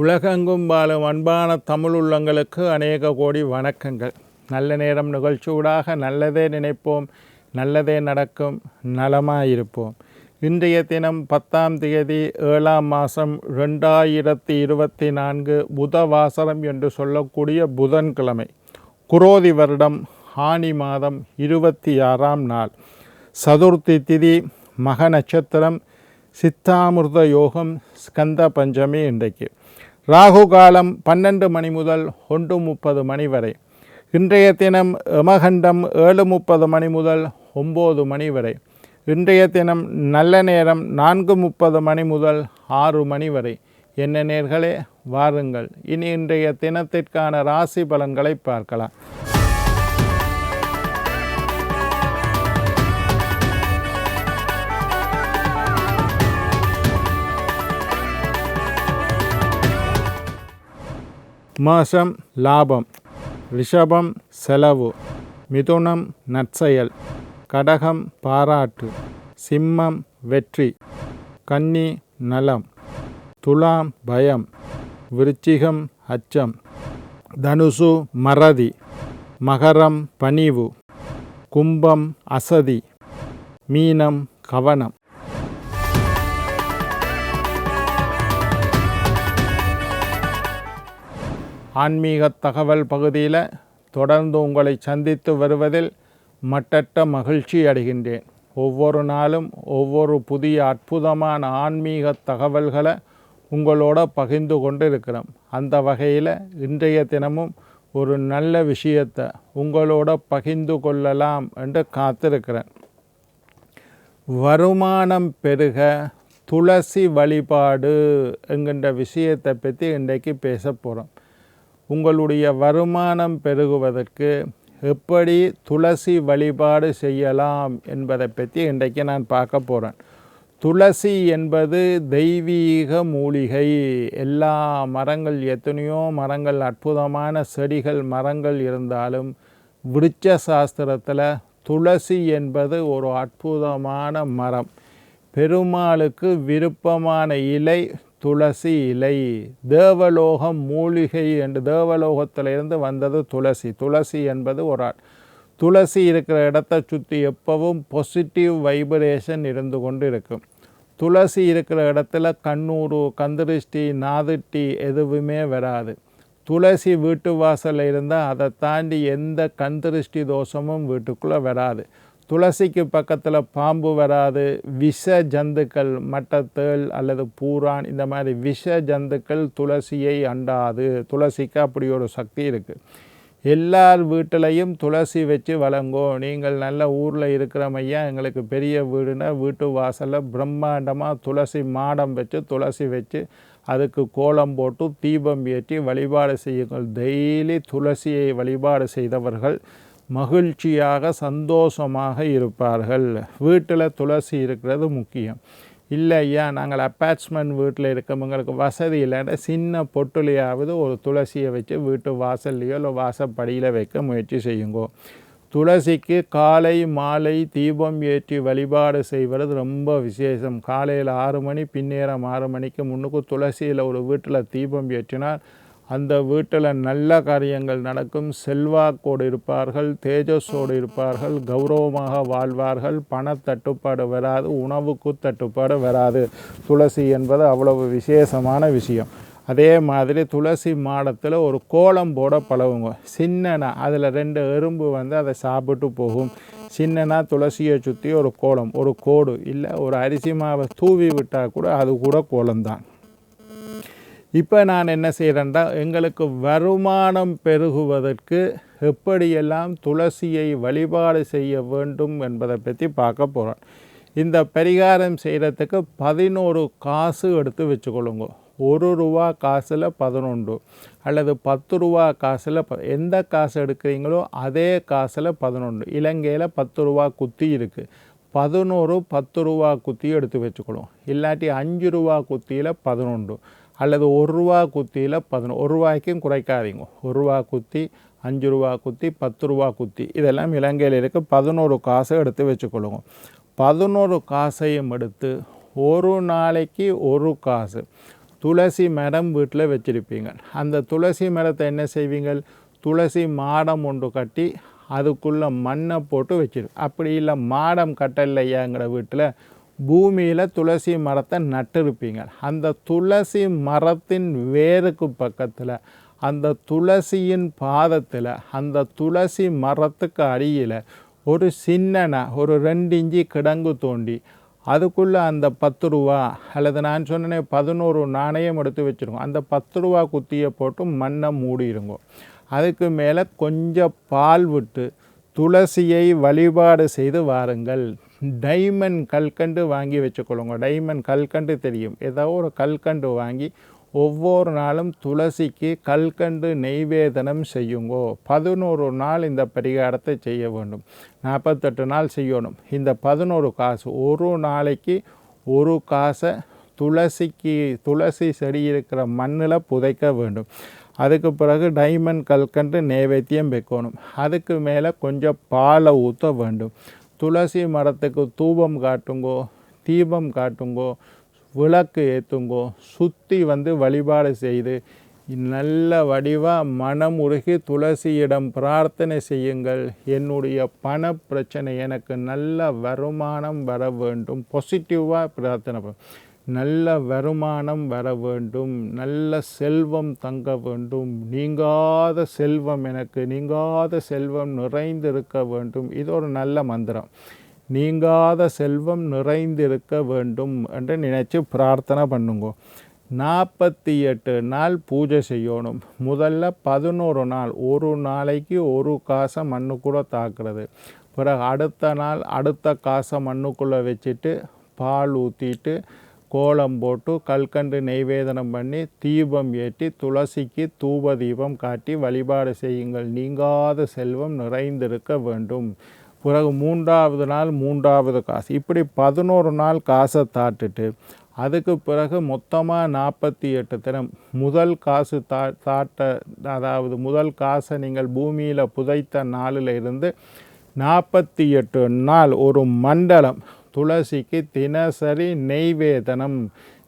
உலகெங்கும் வாழும் அன்பான தமிழ் உள்ளங்களுக்கு அநேக கோடி வணக்கங்கள். நல்ல நேரம் நிகழ்ச்சியூடாக நல்லதே நினைப்போம் நல்லதே நடக்கும் நலமாக இருப்போம் இன்றைய தினம் பத்தாம் தேதி ஏழாம் மாதம் ரெண்டாயிரத்தி இருபத்தி நான்கு புதவாசரம் என்று சொல்லக்கூடிய புதன்கிழமை குரோதி வருடம் ஆனி மாதம் இருபத்தி ஆறாம் நாள். சதுர்த்தி திதி மக நட்சத்திரம் சித்தாமிர்த யோகம் ஸ்கந்த பஞ்சமி இன்றைக்கு. ராகு காலம் பன்னெண்டு மணி முதல் ஒன்று முப்பது மணி வரை. இன்றைய தினம் யமகண்டம் ஏழு முப்பது மணி முதல் ஒம்பது மணி வரை. இன்றைய தினம் நல்ல நேரம் நான்கு முப்பது மணி முதல் ஆறு மணி வரை. என்ன நேர்களே வாருங்கள். இனி இன்றைய தினத்திற்கான ராசி பலன்களை பார்க்கலாம். மாசம் லாபம் ரிஷபம் செலவு மிதுனம் நற்செயல் கடகம் பாராட்டு சிம்மம் வெற்றி கன்னி நலம் துலாம் பயம் விருச்சிகம் அச்சம் தனுசு மறதி மகரம் பணிவு கும்பம் அசதி மீனம் கவனம். ஆன்மீக தகவல் பகுதியில் தொடர்ந்து உங்களை சந்தித்து வருவதில் மட்டற்ற மகிழ்ச்சி அடைகின்றேன். ஒவ்வொரு நாளும் ஒவ்வொரு புதிய அற்புதமான ஆன்மீக தகவல்களை உங்களோட பகிர்ந்து கொண்டு இருக்கிறோம் அந்த வகையில் இன்றைய தினமும் ஒரு நல்ல விஷயத்தை உங்களோட பகிர்ந்து கொள்ளலாம் என்று காத்திருக்கிறேன். வருமானம் பெருக துளசி வழிபாடு என்கின்ற விஷயத்தை பற்றி இன்றைக்கு பேச போகிறோம் உங்களுடைய வருமானம் பெருகுவதற்கு எப்படி துளசி வழிபாடு செய்யலாம் என்பதை பற்றி இன்றைக்கு நான் பார்க்க போகிறேன் துளசி என்பது தெய்வீக மூலிகை. எல்லா மரங்கள் எத்தனையோ மரங்கள் அற்புதமான செடிகள் மரங்கள் இருந்தாலும் விருட்ச சாஸ்திரத்தில் துளசி என்பது ஒரு அற்புதமான மரம். பெருமாளுக்கு விருப்பமான இலை துளசி இலை தேவலோகம் மூலிகை என்று தேவலோகத்திலிருந்து வந்தது துளசி. துளசி என்பது ஒரு ஆள். துளசி இருக்கிற இடத்த சுற்றி எப்பவும் பொசிட்டிவ் வைப்ரேஷன் இருந்து கொண்டு இருக்கும். துளசி இருக்கிற இடத்துல கண்ணூறு கந்திருஷ்டி நாதிட்டி எதுவுமே வராது. துளசி வீட்டு வாசலில் இருந்தால் அதை தாண்டி எந்த கந்திருஷ்டி தோஷமும் வீட்டுக்குள்ளே வராது. துளசிக்கு பக்கத்தில் பாம்பு வராது விஷ ஜந்துக்கள் மட்டத்தேள் அல்லது பூரான் இந்த மாதிரி விஷ ஜந்துக்கள் துளசியை அண்டாது. துளசிக்கு அப்படி ஒரு சக்தி இருக்குது எல்லார் வீட்டிலையும் துளசி வச்சு வழங்கோ நீங்கள் நல்ல ஊரில் இருக்கிற மையா எங்களுக்கு பெரிய வீடுனா வீட்டு வாசலில் பிரம்மாண்டமாக துளசி மாடம் வச்சு துளசி வச்சு அதுக்கு கோலம் போட்டு தீபம் ஏற்றி வழிபாடு செய்யுங்கள். டெய்லி துளசியை வழிபாடு செய்தவர்கள் மகிழ்ச்சியாக சந்தோஷமாக இருப்பார்கள். வீட்டில் துளசி இருக்கிறது முக்கியம். இல்லை ஐயா நாங்கள் அப்பாச்மெண்ட் வீட்டில் இருக்கவங்களுக்கு வசதி இல்லைன்னா சின்ன பொட்டுலையாவது ஒரு துளசியை வச்சு வீட்டு வாசல்லையோ இல்லை வாசப்படியில் வைக்க முயற்சி செய்யுங்கோ. துளசிக்கு காலை மாலை தீபம் ஏற்றி வழிபாடு செய்வது ரொம்ப விசேஷம். காலையில் ஆறு மணி பின்னேரம் ஆறு மணிக்கு முன்னுக்கு துளசியில் ஒரு வீட்டில் தீபம் ஏற்றினால் அந்த வீட்டில் நல்ல காரியங்கள் நடக்கும். செல்வாக்கோடு இருப்பார்கள் தேஜஸோடு இருப்பார்கள் கௌரவமாக வாழ்வார்கள். பண தட்டுப்பாடு வராது உணவுக்கு தட்டுப்பாடு வராது. துளசி என்பது அவ்வளவு விசேஷமான விஷயம். அதே மாதிரி துளசி மாடத்தில் ஒரு கோலம் போட பழகுங்க. சின்னனா அதில் ரெண்டு எறும்பு வந்து அதை சாப்பிட்டு போகும். சின்னனா துளசியை சுற்றி ஒரு கோலம் ஒரு கோடு இல்லை ஒரு அரிசி மாவை தூவி விட்டால் கூட அது கூட கோலம்தான். இப்போ நான் என்ன செய்கிறேன்டா எங்களுக்கு வருமானம் பெருகுவதற்கு எப்படியெல்லாம் துளசியை வழிபாடு செய்ய வேண்டும் என்பதை பற்றி பார்க்க போகிறோம் இந்த பரிகாரம் செய்கிறதுக்கு பதினோரு காசு எடுத்து வச்சுக்கொள்ளுங்க. ஒரு ரூபா காசில் பதினொன்று அல்லது பத்து ரூபா காசில் ப எந்த காசு எடுக்கிறீங்களோ அதே காசில் பதினொன்று. இலங்கையில் பத்து ரூபா குத்தி இருக்குது பதினோரு பத்து ரூபா குத்தி எடுத்து வச்சுக்கணும். இல்லாட்டி அஞ்சு ரூபா குத்தியில் பதினொன்று அல்லது ஒரு ரூபா குத்தியில் பதினொன்று ஒரு ரூபாய்க்கும் குறைக்காதீங்க. ஒரு ரூபா குத்தி அஞ்சு ரூபா குத்தி பத்து ரூபா குத்தி. இதெல்லாம் இலங்கையில் இருக்க. பதினோரு காசை எடுத்து வச்சுக்கொள்ளுங்க. பதினோரு காசையும் எடுத்து ஒரு நாளைக்கு ஒரு காசு துளசி மரம் வீட்டில் வச்சுருப்பீங்க. அந்த துளசி மரத்தை என்ன செய்வீங்கள் துளசி மாடம் ஒன்று கட்டி அதுக்குள்ளே மண்ணை போட்டு வச்சிடும் அப்படி இல்லை மாடம் கட்டலையாங்கிற வீட்டில் பூமியில் துளசி மரத்தை நட்டிருப்பீங்க. அந்த துளசி மரத்தின் வேருக்கு பக்கத்தில் அந்த துளசியின் பாதத்தில் அந்த துளசி மரத்துக்கு அடியில் ஒரு சின்னனா ஒரு ரெண்டு இஞ்சி கிடங்கு தோண்டி அதுக்குள்ளே அந்த பத்து ரூபா அல்லது நான் சொன்னேன் பதினோரு நாணயம் எடுத்து வச்சுருக்கோம். அந்த பத்து ரூபா குத்தியை போட்டு மண்ணை மூடிடுங்க அதுக்கு மேலே கொஞ்சம் பால் விட்டு துளசியை வழிபாடு செய்து வாருங்கள். டைமண்ட் கல்கண்டு வாங்கி வச்சுக்கொள்ளுங்க. டைமண்ட் கல்கண்டு தெரியும். ஏதோ ஒரு கல்கண்டு வாங்கி ஒவ்வொரு நாளும் துளசிக்கு கல்கண்டு நெய்வேதனம் செய்யுங்கோ. பதினோரு நாள் இந்த பரிகாரத்தை செய்ய வேண்டும். நாற்பத்தெட்டு நாள் செய்யணும். இந்த பதினோரு காசு ஒரு நாளைக்கு ஒரு காசை துளசிக்கு துளசி செடி இருக்கிற மண்ணில் புதைக்க வேண்டும். அதுக்கு பிறகு டைமண்ட் கல்கண்டு நைவேத்தியம் வைக்கணும். அதுக்கு மேலே கொஞ்சம் பாலை ஊற்ற வேண்டும். துளசி மரத்துக்கு தூபம் காட்டுங்கோ தீபம் காட்டுங்கோ விளக்கு ஏற்றுங்கோ சுற்றி வந்து வழிபாடு செய்து நல்ல வடிவாக மனம் உருகி துளசியிடம் பிரார்த்தனை செய்யுங்கள். என்னுடைய பண பிரச்சனை எனக்கு நல்ல வருமானம் வர வேண்டும். பாசிட்டிவாக பிரார்த்தனை நல்ல வருமானம் வர வேண்டும் நல்ல செல்வம் தங்க வேண்டும் நீங்காத செல்வம் எனக்கு நீங்காத செல்வம் நிறைந்திருக்க வேண்டும். இது ஒரு நல்ல மந்திரம். நீங்காத செல்வம் நிறைந்திருக்க வேண்டும் என்று நினச்சி பிரார்த்தனை பண்ணுங்க. நாற்பத்தி எட்டு நாள் பூஜை செய்யணும். முதல்ல பதினோரு நாள் ஒரு நாளைக்கு ஒரு காசை மண்ணுக்குள்ளே தாக்குறது. பிறகு அடுத்த நாள் அடுத்த காசை மண்ணுக்குள்ளே வச்சுட்டு பால் ஊற்றிட்டு கோலம் போட்டு கல்கண்டு நெய்வேதனம் பண்ணி தீபம் ஏற்றி துளசிக்கு தூப தீபம் காட்டி வழிபாடு செய்யுங்கள். நீங்காத செல்வம் நிறைந்திருக்க வேண்டும். பிறகு மூன்றாவது நாள் மூன்றாவது காசு. இப்படி பதினோரு நாள் காசை தாட்டுட்டு அதுக்கு பிறகு மொத்தமாக நாற்பத்தி எட்டு தினம் முதல் காசு தா தாட்ட அதாவது முதல் காசை நீங்கள் பூமியில் புதைத்த நாளில் இருந்து நாற்பத்தி எட்டு நாள் ஒரு மண்டலம் துளசிக்கு தினசரி நெய்வேதனம்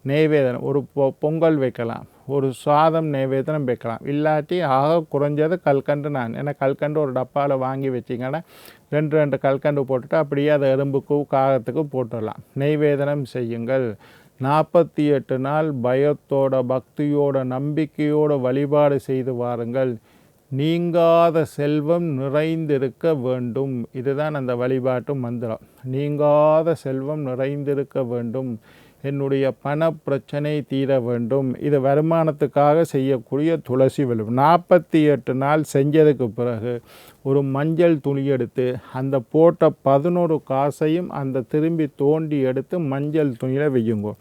நெய்வேதனம். ஒரு பொ பொங்கல் வைக்கலாம். ஒரு சாதம் நெய்வேதனம் வைக்கலாம். இல்லாட்டி ஆக குறைஞ்சது கல்கண்டு நான். ஏன்னா கல்கண்டு ஒரு டப்பாவில் வாங்கி வச்சிங்கன்னா ரெண்டு ரெண்டு கல்கண்டு போட்டுட்டு அப்படியே அதை எறும்புக்கு காகத்துக்கு போட்டுடலாம். நெய்வேதனம் செய்யுங்கள். நாற்பத்தி எட்டு நாள் பயத்தோட பக்தியோட நம்பிக்கையோட வழிபாடு செய்து வாருங்கள். நீங்காத செல்வம் நிறைந்திருக்க வேண்டும். இதுதான் அந்த வழிபாட்டு மந்திரம். நீங்காத செல்வம் நிறைந்திருக்க வேண்டும். என்னுடைய பண பிரச்சனை தீர வேண்டும். இது வருமானத்துக்காக செய்யக்கூடிய துளசி வழிபாடு நாற்பத்தி எட்டு நாள் செஞ்சதுக்கு பிறகு ஒரு மஞ்சள் துணி எடுத்து அந்த போட்ட பதினோரு காசையும் அந்த திரும்பி தோண்டி எடுத்து மஞ்சள் துணியில் வையுங்கோ.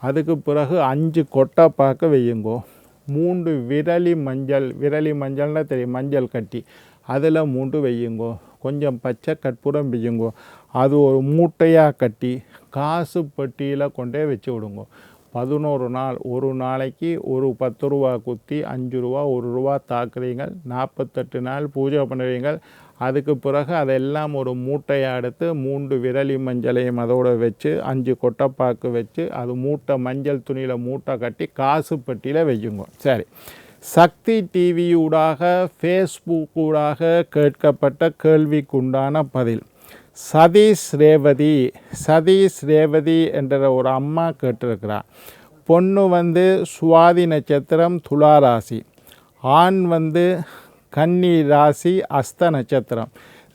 அதுக்கு பிறகு அஞ்சு கொட்டை பார்க்க வையுங்கோ. மூன்று விரலி மஞ்சள் விரலி மஞ்சள்னா தெரியும் மஞ்சள் கட்டி. அதில் மூன்று வையுங்கோ கொஞ்சம் பச்சை கற்பூரம் வையுங்கோ அது ஒரு மூட்டையாக கட்டி காசு பெட்டியில் கொண்டே வச்சு விடுங்கோ. பதினோரு நாள் ஒரு நாளைக்கு ஒரு பத்து ரூபா குத்தி அஞ்சு ரூபா ஒரு ரூபா தாக்குறீங்க நாற்பத்தெட்டு நாள் பூஜை பண்ணுவீங்க அதுக்கு பிறகு அதெல்லாம் ஒரு மூட்டையை எடுத்து மூன்று விரலி மஞ்சளையும் அதோட வச்சு அஞ்சு கொட்டைப்பாக்கு வச்சு அது மூட்டை மஞ்சள் துணியில் மூட்டை கட்டி காசு பெட்டியில் வைக்குங்க சரி. சக்தி டிவியூடாக ஃபேஸ்புக்கூடாக கேட்கப்பட்ட கேள்விக்குண்டான பதில். சதீஷ் ரேவதி சதீஷ் ரேவதி என்ற ஒரு அம்மா கேட்டிருக்கிறார் பொண்ணு வந்து சுவாதி நட்சத்திரம் துலா ராசி. ஆண் வந்து கன்னி ராசி அஸ்த நட்சத்திரம்.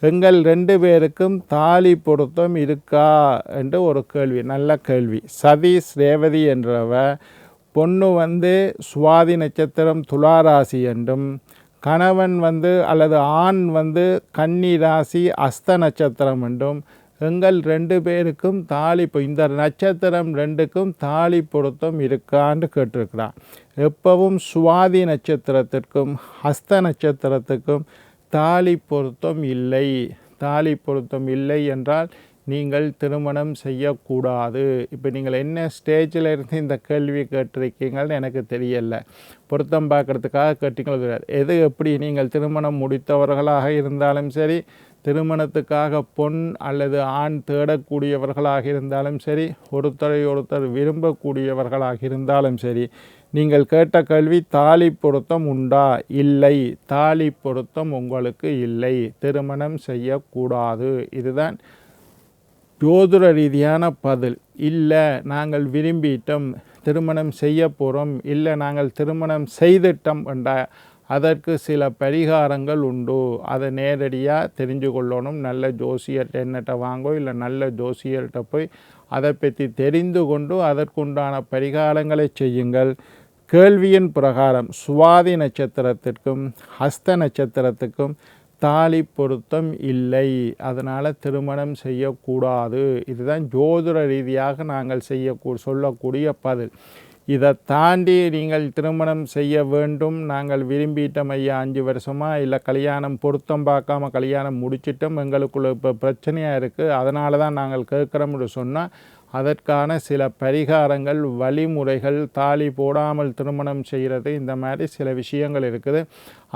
எங்கள் ரெண்டு பேருக்கும் தாலி பொருத்தம் இருக்கா என்று ஒரு கேள்வி நல்ல கேள்வி. சதீஷ் ரேவதி என்றவ பொண்ணு வந்து சுவாதி நட்சத்திரம் துலா ராசி என்றும் கணவன் வந்து அல்லது ஆண் வந்து கன்னி ராசி அஸ்த நட்சத்திரம் என்றும் எங்கள் ரெண்டு பேருக்கும் தாலி இந்த நட்சத்திரம் ரெண்டுக்கும் தாலி பொருத்தம் இருக்கான்னு கேட்டிருக்கிறான் எப்பவும் சுவாதி நட்சத்திரத்திற்கும் ஹஸ்த நட்சத்திரத்துக்கும் தாலி பொருத்தம் இல்லை. தாலி பொருத்தம் இல்லை என்றால் நீங்கள் திருமணம் செய்யக்கூடாது. இப்போ நீங்கள் என்ன ஸ்டேஜில் இருந்து இந்த கேள்வி கேட்டிருக்கீங்கன்னு எனக்கு தெரியலை. பொருத்தம் பார்க்கறதுக்காக கேட்டீங்களோ தெரியாது எது எப்படி நீங்கள் திருமணம் முடித்தவர்களாக இருந்தாலும் சரி திருமணத்துக்காக பொன் அல்லது ஆண் தேடக்கூடியவர்களாக இருந்தாலும் சரி ஒருத்தரை ஒருத்தர் விரும்பக்கூடியவர்களாக இருந்தாலும் சரி நீங்கள் கேட்ட கல்வி தாலி பொருத்தம் உண்டா? இல்லை. தாலி பொருத்தம் உங்களுக்கு இல்லை. திருமணம் செய்யக்கூடாது. இதுதான் ஜோதிட ரீதியான பதில் இல்லை நாங்கள் விரும்பிட்டோம் திருமணம் செய்ய போகிறோம் இல்லை நாங்கள் திருமணம் செய்துட்டோம் என்ற அதற்கு சில பரிகாரங்கள் உண்டு. அதை நேரடியாக தெரிஞ்சு கொள்ளணும். நல்ல ஜோசியர்கிட்ட என்னட்ட வாங்கோ இல்லை நல்ல ஜோசியர்கிட்ட போய் அதை பற்றி தெரிந்து கொண்டு அதற்குண்டான பரிகாரங்களை செய்யுங்கள். கேள்வியின் பிரகாரம் சுவாதி நட்சத்திரத்திற்கும் ஹஸ்த நட்சத்திரத்துக்கும் தாலி பொருத்தம் இல்லை. அதனால் திருமணம் செய்யக்கூடாது. இதுதான் ஜோதிட ரீதியாக நாங்கள் செய்யக்கூ சொல்லக்கூடிய பதில். இதை தாண்டி நீங்கள் திருமணம் செய்ய வேண்டும். நாங்கள் விரும்பிட்டோம் ஐயா அஞ்சு வருஷமாக இல்லை கல்யாணம் பொருத்தம் பார்க்காம கல்யாணம் முடிச்சிட்டோம். எங்களுக்குள்ள இப்போ பிரச்சனையாக இருக்குது அதனால தான் நாங்கள் கேட்குறோம்னு சொன்னால் அதற்கான சில பரிகாரங்கள் வழிமுறைகள் தாலி போடாமல் திருமணம் செய்கிறது இந்த மாதிரி சில விஷயங்கள் இருக்குது.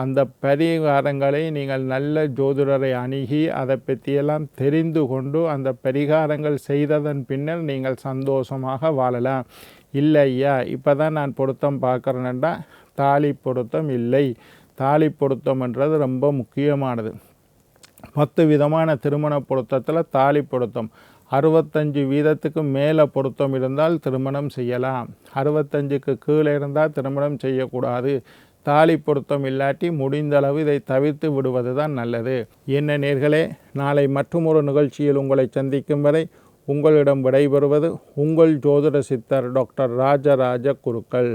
அந்த பரிகாரங்களை நீங்கள் நல்ல ஜோதிடரை அணுகி அதை பற்றியெல்லாம் தெரிந்து கொண்டு அந்த பரிகாரங்கள் செய்ததன் பின்னர் நீங்கள் சந்தோஷமாக வாழலாம். இல்லை ஐயா இப்போ தான் நான் பொருத்தம் பார்க்குறேன்னா தாலி பொருத்தம் இல்லை. தாலி பொருத்தம்ன்றது ரொம்ப முக்கியமானது. பத்து விதமான திருமண பொருத்தத்தில் தாலி பொருத்தம். அறுபத்தஞ்சு வீதத்துக்கு மேலே பொருத்தம் இருந்தால் திருமணம் செய்யலாம். அறுபத்தஞ்சுக்கு கீழே இருந்தால் திருமணம் செய்யக்கூடாது. தாலி பொருத்தம் இல்லாட்டி முடிந்தளவு இதை தவிர்த்து விடுவது தான் நல்லது. என்ன நேர்களே நாளை மற்றொரு நிகழ்ச்சியில் உங்களை சந்திக்கும் வரை உங்களிடம் விடைபெறுவது உங்கள் ஜோதிட சித்தர் டாக்டர் ராஜராஜ குருக்கள்.